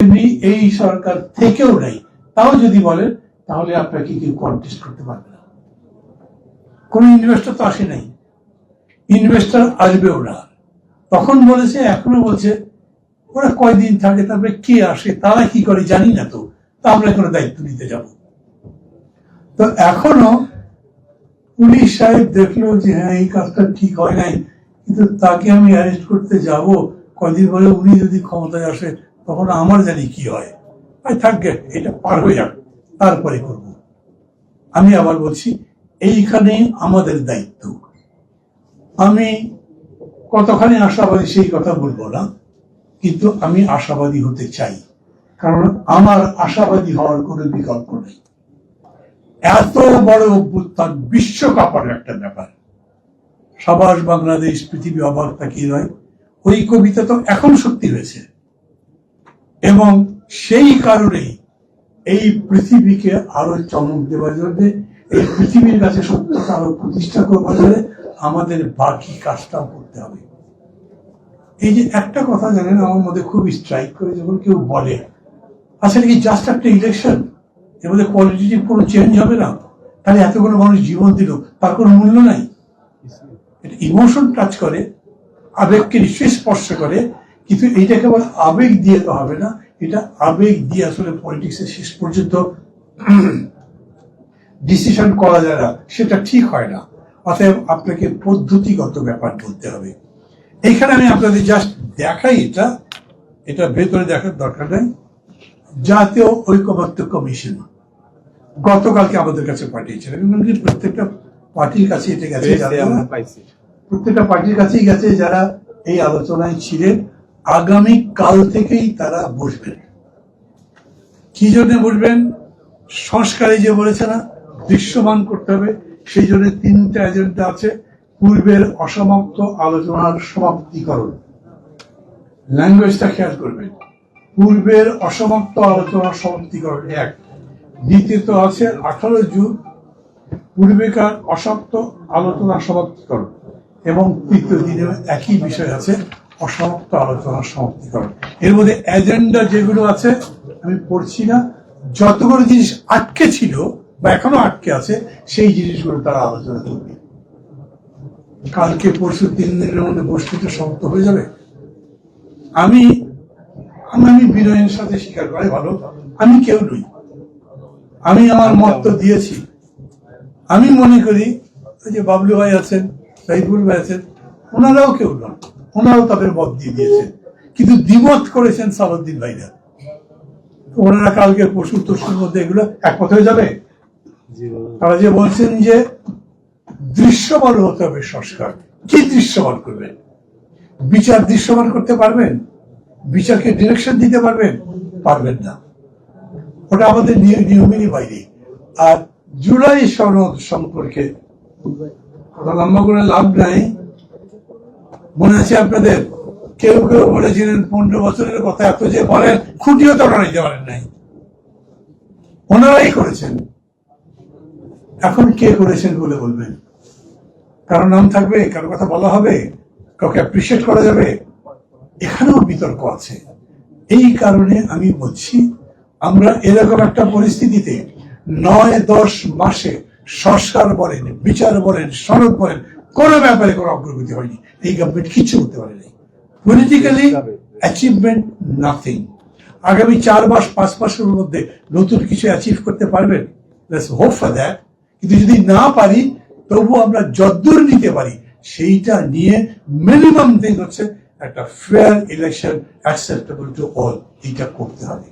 তেমনি এই সরকার থেকেও নাই তাও যদি বলেন তাহলে আপনাকে কেউ কন্টেস্ট করতে পারবে না। কোন ইনভেস্টর তো আসে নাই। ইনভেস্টর আসবেও না। তখন বলেছে, এখনও বলছে, ওরা কয়দিন থাকে, তারপরে কে আসে, তারা কি করে জানি না তো। তা আমরা কোনো দায়িত্ব নিতে যাব। তো এখনও পুলিশ সাহেব দেখল যে হ্যাঁ এই কাজটা ঠিক হয় নাই, কিন্তু তাকে আমি অ্যারেস্ট করতে যাব। কয়দিন পরে উনি যদি ক্ষমতায় আসে তখন আমার জানি কি হয়। আর থাকবে এটা পার হয়ে যাক, তারপরে করব। আমি আবার বলছি, এইখানে আমাদের দায়িত্ব। আমি কতখানি আশাবাদী সেই কথা বলব না, কিন্তু আমি আশাবাদী হতে চাই। কারণ আমার আশাবাদী হওয়ার কোনো বিকল্প নেই। এত বড় অভ্যুত্থান বিশ্ব কাপার একটা ব্যাপার। সাবাস বাংলাদেশ, পৃথিবী অবাক তাকিয়ে নয়। ওই কবিতা তো এখন সত্যি হয়েছে। এবং সেই কারণেই এই পৃথিবীকে আরও চমক দেওয়ার জন্য, এই পৃথিবীর কাছে সত্যতা আরও প্রতিষ্ঠা করবার জন্য আমাদের বাকি কাজটাও করতে হবে। এই যে একটা কথা জানেন, আমার মধ্যে খুব স্ট্রাইক করে যখন কেউ বলে আসলে কি জাস্ট একটা ইলেকশন এর মধ্যে কোয়ালিটিটিভ কোনো চেঞ্জ হবে না? তাহলে এতগুলো মানুষ জীবন দিল, তার কোনো মূল্য নাই? ইমোশন টাচ করে, আবেগকে নিশ্চয়ই স্পর্শ করে কিন্তু এইটা কেবল আবেগ দিয়ে তো হবে না এটা আবেগ দিয়ে আসলে পলিটিক্সের শেষ পর্যন্ত ডিসিশন করা যায় না সেটা ঠিক হয় না। অতএব আপনাকে পদ্ধতিগত ব্যাপার বলতে হবে। এইখানে আমি আপনাদের জাস্ট দেখাই এটা এটা ভেতরে দেখার দরকার নেই। জাতীয় ঐকমত্য কমিশন গতকালকে আমাদের কাছে পাঠিয়েছিলেন এবং কি প্রত্যেকটা পার্টির কাছে এটা গেছে যারা- প্রত্যেকটা পার্টির কাছেই গেছে যারা এই আলোচনায় ছিলেন। আগামী কাল থেকেই তারা বসবেন। কি জন্য বসবেন? সংস্কারে যে বলেছে না, দৃশ্যমান করতে হবে। সেই জন্য তিনটা এজেন্ডা আছে, পূর্বের অসমাপ্ত আলোচনার সমাপ্তিকরণ। ল্যাঙ্গুয়েজটা খেয়াল করবেন। পূর্বের অসমাপ্ত আলোচনার সমাপ্তিকরণ এক। দ্বিতীয়ত আছে আঠারো জুন, পূর্বেকার অসমাপ্ত আলোচনা সমাপ্তিকরণ। এবং তৃতীয় দিনে একই বিষয় আছে অসমাপ্ত আলোচনা সমাপ্তিকরণ এর মধ্যে এজেন্ডা যেগুলো আছে, আমি পড়ছি না। যতগুলো জিনিস আটকে ছিল বা এখনও আটকে আছে, সেই জিনিসগুলো তারা আলোচনা করবে। কালকে পরশু তিন দিনের মধ্যে বস্তুটা সমাপ্ত হয়ে যাবে। আমি আমি বিনয়ের সাথে স্বীকার করে ভালো। আমি কেউ নই। আমি আমার মত তো দিয়েছি। আমি মনে করি, ওই যে বাবলু ভাই আছেন, সাইফুল ভাই আছেন, ওনারাও কেউ নন। ওনারাও তাদের মত দিয়ে দিয়েছেন। কিন্তু দ্বিমত করেছেন সালাউদ্দিন ভাইরা। ওনারা কালকে পশু তসুর মধ্যে এগুলো একমত হয়ে যাবে? তারা যে বলছেন যে দৃশ্যমান হতে হবে সংস্কার। কি দৃশ্যমান করবেন? বিচার দৃশ্যমান করতে পারবেন? বিচারকে ডিরেকশন দিতে পারবেন? পারবেন না। ওটা আমাদের নিয়- নিয়মেরই বাইরে। আর জুলাই সনদ সম্পর্কে লম্বা করে লাভ নাই। মনে আছে আপনাদের? কেউ কেউ বলেছিলেন, পনেরো বছরের কথা এত যে বলেন, খুঁটিও তো ওনারা দিতে পারেন নাই। ওনারাই করেছেন। এখন কে করেছেন বলে বলবেন? কারও নাম থাকবে, কারও কথা বলা হবে, কাউকে অ্যাপ্রিসিয়েট করা যাবে। এখানেও বিতর্ক আছে। এই কারণে আমি বলছি, আমরা এরকম একটা পরিস্থিতিতে নয় দশ মাসে সংস্কার বলেন, বিচার বলেন, সনদ বলেন কোনো ব্যাপারে কোনো অগ্রগতি হয়নি। এই গভর্নমেন্ট কিচ্ছু করতে পারেনি। পলিটিক্যালি অ্যাচিভমেন্ট নাথিং আগামী চার মাস, পাঁচ মাসের মধ্যে নতুন কিছু অ্যাচিভ করতে পারবেন? হোপ ফর দ্যাট কিন্তু যদি না পারি, তবু আমরা যদ্দূর নিতে পারি, সেইটা নিয়ে মিনিমাম থিং হচ্ছে একটা fair election acceptable to all এইটা করতে হবে।